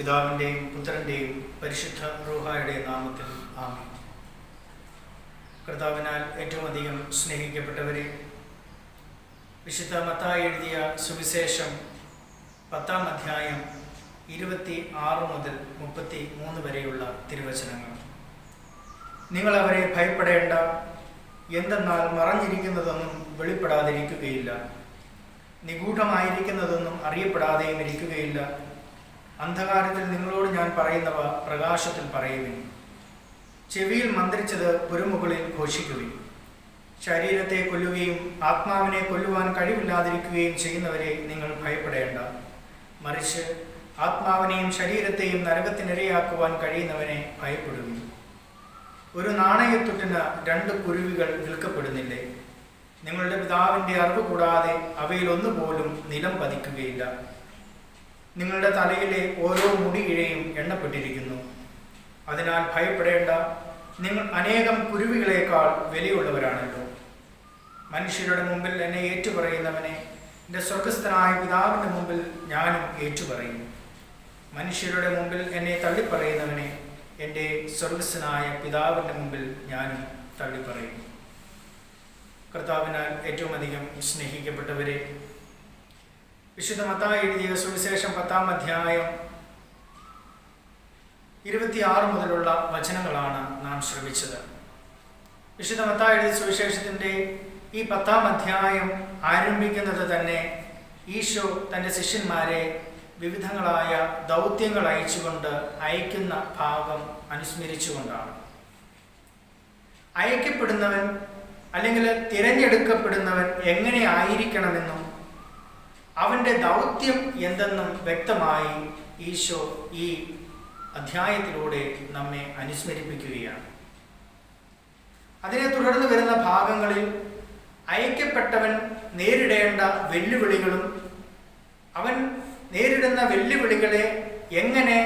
പിതാവിന്റെയും പുത്രന്റെയും പരിശുദ്ധ റൂഹായുടെ നാമത്തിൽ ആമി കർത്താവിനാൽ ഏറ്റവും അധികം സ്നേഹിക്കപ്പെട്ടവരെ വിശുദ്ധ മത്തായി എഴുതിയ സുവിശേഷം പത്താം അധ്യായം ഇരുപത്തി ആറ് മുതൽ മുപ്പത്തി മൂന്ന് വരെയുള്ള തിരുവചനങ്ങൾ. നിങ്ങൾ അവരെ ഭയപ്പെടേണ്ട എന്തെന്നാൽ മറഞ്ഞിരിക്കുന്നതൊന്നും വെളിപ്പെടാതിരിക്കുകയില്ല. നിഗൂഢമായിരിക്കുന്നതൊന്നും അറിയപ്പെടാതെയും ഇരിക്കുകയില്ല. അന്ധകാരത്തിൽ നിങ്ങളോട് ഞാൻ പറയുന്നവ പ്രകാശത്തിൽ പറയുവിൻ. ചെവിയിൽ മന്ത്രിച്ചത് പുരുമുകളിൽ ഘോഷിക്കുവിൻ. ശരീരത്തെ കൊല്ലുകയും ആത്മാവിനെ കൊല്ലുവാൻ കഴിവില്ലാതിരിക്കുകയും ചെയ്യുന്നവരെ നിങ്ങൾ ഭയപ്പെടേണ്ട. മറിച്ച് ആത്മാവിനെയും ശരീരത്തെയും നരകത്തിനിരയാക്കുവാൻ കഴിയുന്നവനെ ഭയപ്പെടുകയും ഒരു നാണയത്തുട്ടിന് രണ്ട് കുരുവികൾ വിൽക്കപ്പെടുന്നില്ലേ? നിങ്ങളുടെ പിതാവിന്റെ അറിവ് കൂടാതെ അവയിൽ ഒന്നുപോലും നിലം പതിക്കുകയില്ല. നിങ്ങളുടെ തലയിലെ ഓരോ മുടിയിഴയും എണ്ണപ്പെട്ടിരിക്കുന്നു. അതിനാൽ ഭയപ്പെടേണ്ട. നിങ്ങൾ അനേകം കുരുവികളേക്കാൾ വിലയുള്ളവരാണല്ലോ. മനുഷ്യരുടെ മുമ്പിൽ എന്നെ ഏറ്റുപറയുന്നവനെ എന്റെ സ്വർഗസ്ഥനായ പിതാവിന്റെ മുമ്പിൽ ഞാനും ഏറ്റുപറയും. മനുഷ്യരുടെ മുമ്പിൽ എന്നെ തള്ളിപ്പറയുന്നവനെ എന്റെ സ്വർഗസ്ഥനായ പിതാവിന്റെ മുമ്പിൽ ഞാനും തള്ളിപ്പറയും. കർത്താവിനാൽ ഏറ്റവും അധികം സ്നേഹിക്കപ്പെട്ടവരെ വിശുദ്ധ മത്തായി എഴുതിയ സുവിശേഷം പത്താം അധ്യായം ഇരുപത്തിയാറ് മുതലുള്ള വചനങ്ങളാണ് നാം ശ്രമിച്ചത്. വിശുദ്ധ മത്തായി എഴുതിയ സുവിശേഷത്തിന്റെ ഈ പത്താം അധ്യായം ആരംഭിക്കുന്നത് തന്നെ ഈശോ തന്റെ ശിഷ്യന്മാരെ വിവിധങ്ങളായ ദൗത്യങ്ങൾ അയച്ചുകൊണ്ട് അയക്കുന്ന ഭാഗം അനുസ്മരിച്ചുകൊണ്ടാണ്. അയക്കപ്പെടുന്നവൻ അല്ലെങ്കിൽ തിരഞ്ഞെടുക്കപ്പെടുന്നവൻ എങ്ങനെ ആയിരിക്കണമെന്നും അവന്റെ ദൗത്യം എന്തെന്നും വ്യക്തമായി ഈശോ ഈ അധ്യായത്തിലൂടെ നമ്മെ അനുസ്മരിപ്പിക്കുകയാണ്. അതിനെ തുടർന്ന് വരുന്ന ഭാഗങ്ങളിൽ അയക്കപ്പെട്ടവൻ നേരിടേണ്ട വെല്ലുവിളികളും അവൻ നേരിടുന്ന വെല്ലുവിളികളെ എങ്ങനെ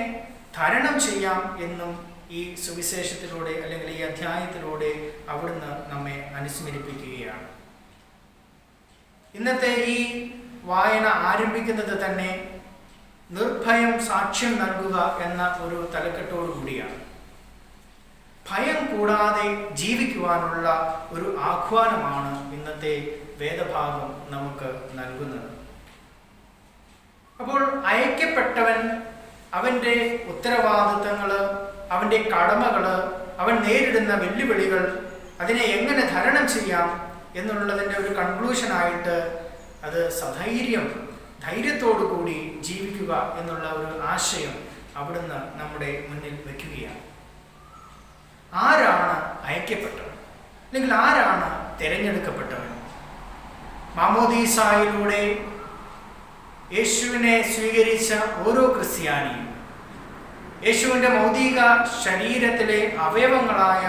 തരണം ചെയ്യാം എന്നും ഈ സുവിശേഷത്തിലൂടെ അല്ലെങ്കിൽ ഈ അധ്യായത്തിലൂടെ അവിടുന്ന് നമ്മെ അനുസ്മരിപ്പിക്കുകയാണ്. ഇന്നത്തെ ഈ വായന ആരംഭിക്കുന്നത് തന്നെ നിർഭയം സാക്ഷ്യം നൽകുക എന്ന ഒരു തലക്കെട്ടോടു കൂടിയാണ്. ഭയം കൂടാതെ ജീവിക്കുവാനുള്ള ഒരു ആഹ്വാനമാണ് ഇന്നത്തെ വേദഭാഗം നമുക്ക് നൽകുന്നത്. അപ്പോൾ അയക്കപ്പെട്ടവൻ അവന്റെ ഉത്തരവാദിത്തങ്ങൾ അവന്റെ കടമകൾ അവൻ നേരിടുന്ന വെല്ലുവിളികൾ അതിനെ എങ്ങനെ ധരണം ചെയ്യാം എന്നുള്ളതിന്റെ ഒരു കൺക്ലൂഷനായിട്ട് അത് സധൈര്യം ധൈര്യത്തോടു കൂടി ജീവിക്കുക എന്നുള്ള ഒരു ആശയം അവിടുന്ന് നമ്മുടെ മുന്നിൽ വയ്ക്കുകയാണ് ആരാണ് അയക്കപ്പെട്ടവൻ? അല്ലെങ്കിൽ ആരാണ് തിരഞ്ഞെടുക്കപ്പെട്ടവൻ? മാമോദീസായിലൂടെ യേശുവിനെ സ്വീകരിച്ച ഓരോ ക്രിസ്ത്യാനിയും യേശുവിന്റെ മൗതിക ശരീരത്തിലെ അവയവങ്ങളായ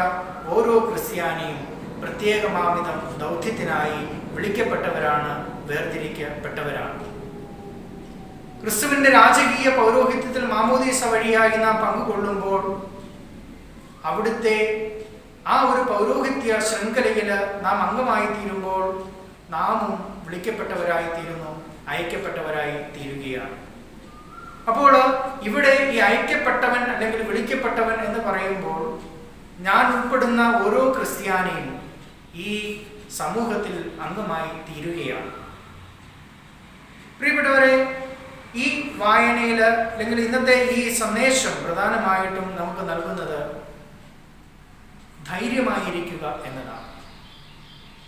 ഓരോ ക്രിസ്ത്യാനിയും പ്രത്യേകമാവിധം ദൗത്യത്തിനായി വിളിക്കപ്പെട്ടവരാണ് വേർതിരിക്കപ്പെട്ടവരാണ്. ക്രിസ്തുവിന്റെ രാജകീയ പൗരോഹിത്യത്തിൽ മാമോദീസ വഴിയായി നാം പങ്കുകൊള്ളുമ്പോൾ അവിടുത്തെ ആ ഒരു പൗരോഹിത്യ ശൃംഖലയിൽ നാം അംഗമായി തീരുമ്പോൾ നാമും വിളിക്കപ്പെട്ടവരായി തീരുന്നു അയക്കപ്പെട്ടവരായി തീരുകയാണ്. അപ്പോൾ ഇവിടെ ഈ അയക്കപ്പെട്ടവൻ അല്ലെങ്കിൽ വിളിക്കപ്പെട്ടവൻ എന്ന് പറയുമ്പോൾ ഞാൻ ഉൾപ്പെടുന്ന ഓരോ ക്രിസ്ത്യാനിയും ഈ സമൂഹത്തിൽ അംഗമായി തീരുകയാണ്. പ്രിയപ്പെട്ടവരെ ഈ വായനയിൽ അല്ലെങ്കിൽ ഇന്നത്തെ ഈ സന്ദേശം പ്രധാനമായിട്ടും നമുക്ക് നൽകുന്നത് ധൈര്യമായിരിക്കുക എന്നതാണ്.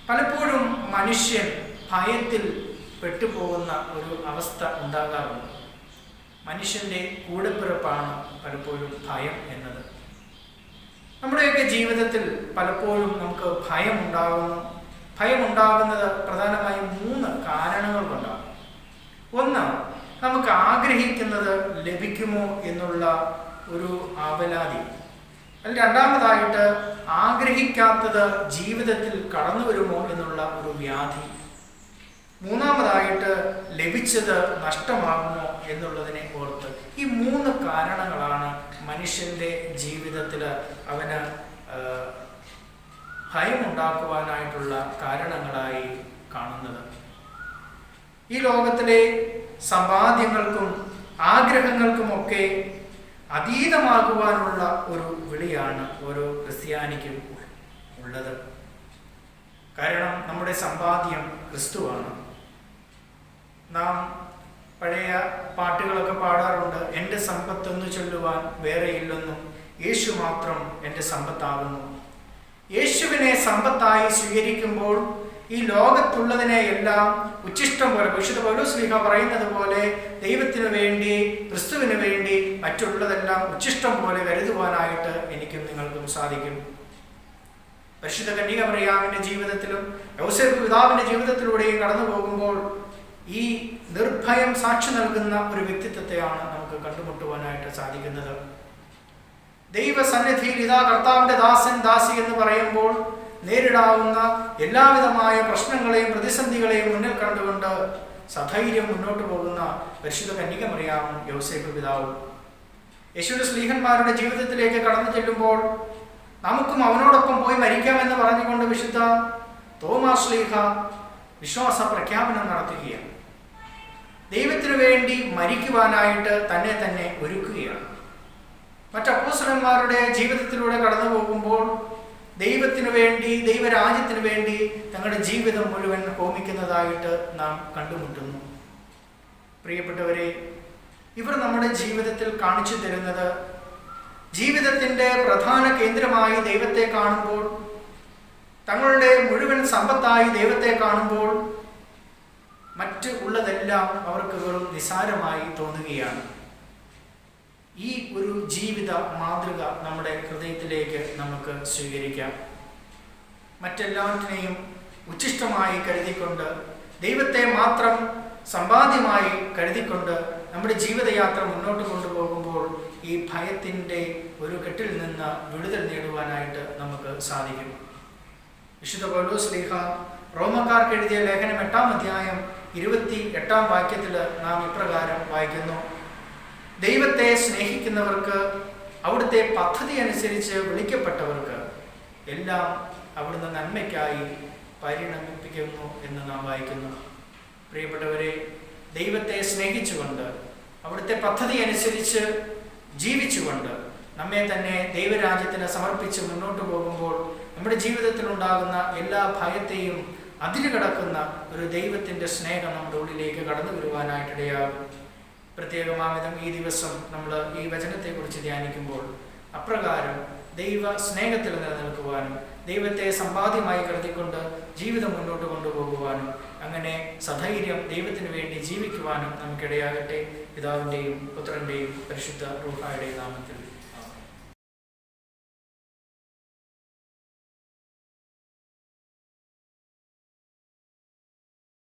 പലപ്പോഴും മനുഷ്യൻ ഭയത്തിൽ പെട്ടുപോകുന്ന ഒരു അവസ്ഥ ഉണ്ടാകാറുണ്ട്. മനുഷ്യന്റെ കൂടെപ്പിറപ്പാണ് പലപ്പോഴും ഭയം എന്നത്. നമ്മുടെയൊക്കെ ജീവിതത്തിൽ പലപ്പോഴും നമുക്ക് ഭയം ഉണ്ടാകുന്നു ഭയം ഉണ്ടാകുന്നത് പ്രധാനമായും മൂന്ന് കാരണങ്ങൾ കൊണ്ടാണ്. ഒന്ന് നമുക്ക് ആഗ്രഹിക്കുന്നത് ലഭിക്കുമോ എന്നുള്ള ഒരു ആവലാതി. അതിൽ രണ്ടാമതായിട്ട് ആഗ്രഹിക്കാത്തത് ജീവിതത്തിൽ കടന്നു വരുമോ എന്നുള്ള ഒരു വ്യാധി. മൂന്നാമതായിട്ട് ലഭിച്ചത് നഷ്ടമാകുമോ എന്നുള്ളതിനെ ഓർത്ത് ഈ മൂന്ന് കാരണങ്ങളാണ് മനുഷ്യന്റെ ജീവിതത്തിൽ അവന് ഭയമുണ്ടാക്കുവാനായിട്ടുള്ള കാരണങ്ങളായി കാണുന്നത്. ഈ ലോകത്തിലെ സമ്പാദ്യങ്ങൾക്കും ആഗ്രഹങ്ങൾക്കുമൊക്കെ അതീതമാകുവാനുള്ള ഒരു വിളിയാണ് ഓരോ ക്രിസ്ത്യാനിക്കും ഉള്ളത്. കാരണം നമ്മുടെ സമ്പാദ്യം ക്രിസ്തുവാണ്. നാം പഴയ പാട്ടുകളൊക്കെ പാടാറുണ്ട് എന്റെ സമ്പത്തൊന്നു ചൊല്ലുവാൻ വേറെയില്ലെന്നും യേശു മാത്രം എന്റെ സമ്പത്താകുന്നു. യേശുവിനെ സമ്പത്തായി സ്വീകരിക്കുമ്പോൾ ഈ ലോകത്തുള്ളതിനെ എല്ലാം ഉച്ചിഷ്ടം പോലെ വിശുദ്ധ പൗലോസ്ലിഹ പറയുന്നത് പോലെ ദൈവത്തിനു വേണ്ടി ക്രിസ്തുവിന് വേണ്ടി മറ്റുള്ളതെല്ലാം ഉച്ചിഷ്ടം പോലെ കരുതുവാനായിട്ട് എനിക്കും നിങ്ങൾക്കും സാധിക്കും. പരിശുദ്ധ കന്യക മറിയാമിന്റെ ജീവിതത്തിലും യൗസഫ് പിതാവിന്റെ ജീവിതത്തിലൂടെയും കടന്നു പോകുമ്പോൾ ഈ നിർഭയം സാക്ഷി നൽകുന്ന ഒരു വ്യക്തിത്വത്തെയാണ് നമുക്ക് കണ്ടുമുട്ടുവാനായിട്ട് സാധിക്കുന്നത്. ദൈവസന്നിധിയിൽ ഇതാ കർത്താവിന്റെ ദാസൻ ദാസി എന്ന് പറയുമ്പോൾ നേരിടാവുന്ന എല്ലാവിധമായ പ്രശ്നങ്ങളെയും പ്രതിസന്ധികളെയും മുന്നിൽ കണ്ടുകൊണ്ട് സധൈര്യം മുന്നോട്ട് പോകുന്ന പരിശുദ്ധ കന്യക മറിയാമും യോസേഫ് പിതാവും. യേശുവിന്റെ സ്ലീഹന്മാരുടെ ജീവിതത്തിലേക്ക് കടന്നു ചെല്ലുമ്പോൾ നമുക്കും അവനോടൊപ്പം പോയി മരിക്കാമെന്ന് പറഞ്ഞുകൊണ്ട് വിശുദ്ധ തോമാ ശ്ലീഹ വിശ്വാസ പ്രഖ്യാപനം നടത്തുകയാണ്. ദൈവത്തിനു വേണ്ടി മരിക്കുവാനായിട്ട് തന്നെ തന്നെ ഒരുക്കുകയാണ്. മറ്റപ്പോസലന്മാരുടെ ജീവിതത്തിലൂടെ കടന്നു പോകുമ്പോൾ ദൈവത്തിനു വേണ്ടി ദൈവരാജ്യത്തിനു വേണ്ടി തങ്ങളുടെ ജീവിതം മുഴുവൻ ഹോമിക്കുന്നതായിട്ട് നാം കണ്ടുമുട്ടുന്നു. പ്രിയപ്പെട്ടവരെ ഇവർ നമ്മുടെ ജീവിതത്തിൽ കാണിച്ചു തരുന്നത് ജീവിതത്തിന്റെ പ്രധാന കേന്ദ്രമായി ദൈവത്തെ കാണുമ്പോൾ തങ്ങളുടെ മുഴുവൻ സമ്പത്തായി ദൈവത്തെ കാണുമ്പോൾ മറ്റ് ഉള്ളതെല്ലാം അവർക്ക് വെറും നിസാരമായി തോന്നുകയാണ്. ഈ ഒരു ജീവിത മാതൃക നമ്മുടെ ഹൃദയത്തിലേക്ക് നമുക്ക് സ്വീകരിക്കാം. മറ്റെല്ലാറ്റിനെയും ഉച്ഛിഷ്ടമായി കരുതിക്കൊണ്ട് ദൈവത്തെ മാത്രം സമ്പാദ്യമായി കരുതിക്കൊണ്ട് നമ്മുടെ ജീവിതയാത്ര മുന്നോട്ട് കൊണ്ടുപോകുമ്പോൾ ഈ ഭയത്തിന്റെ ഒരു കെട്ടിൽ നിന്ന് വിടുതൽ നേടുവാനായിട്ട് നമുക്ക് സാധിക്കും. വിശുദ്ധ പൗലോസ് സ്ലീഹ റോമക്കാർക്ക് എഴുതിയ ലേഖനം എട്ടാം അധ്യായം ഇരുപത്തി എട്ടാം വാക്യത്തിൽ നാം ഇപ്രകാരം വായിക്കുന്നു. ദൈവത്തെ സ്നേഹിക്കുന്നവർക്ക് അവിടുത്തെ പദ്ധതി അനുസരിച്ച് വിളിക്കപ്പെട്ടവർക്ക് എല്ലാം അവിടുന്ന് നന്മയ്ക്കായി പരിണമിപ്പിക്കുന്നു എന്ന് നാം വായിക്കുന്നു. പ്രിയപ്പെട്ടവരെ ദൈവത്തെ സ്നേഹിച്ചുകൊണ്ട് അവിടുത്തെ പദ്ധതി അനുസരിച്ച് ജീവിച്ചുകൊണ്ട് നമ്മെ തന്നെ ദൈവരാജ്യത്തിന് സമർപ്പിച്ച് മുന്നോട്ട് പോകുമ്പോൾ നമ്മുടെ ജീവിതത്തിൽ ഉണ്ടാകുന്ന എല്ലാ ഭയത്തെയും അതിരുകടക്കുന്ന ഒരു ദൈവത്തിന്റെ സ്നേഹം നമ്മുടെ ഉള്ളിലേക്ക് കടന്നു വരുവാനായിട്ടിടയാകും. പ്രത്യേകമാവിധം ഈ ദിവസം നമ്മൾ ഈ വചനത്തെക്കുറിച്ച് ധ്യാനിക്കുമ്പോൾ അപ്രകാരം ദൈവ സ്നേഹത്തിൽ നിലനിൽക്കുവാനും ദൈവത്തെ സമ്പാദ്യമായി കരുതിക്കൊണ്ട് ജീവിതം മുന്നോട്ട് കൊണ്ടുപോകുവാനും അങ്ങനെ സധൈര്യം ദൈവത്തിന് വേണ്ടി ജീവിക്കുവാനും നമുക്കിടയാകട്ടെ. പിതാവിന്റെയും പുത്രന്റെയും പരിശുദ്ധ റൂഹായുടെയും നാമത്തിൽ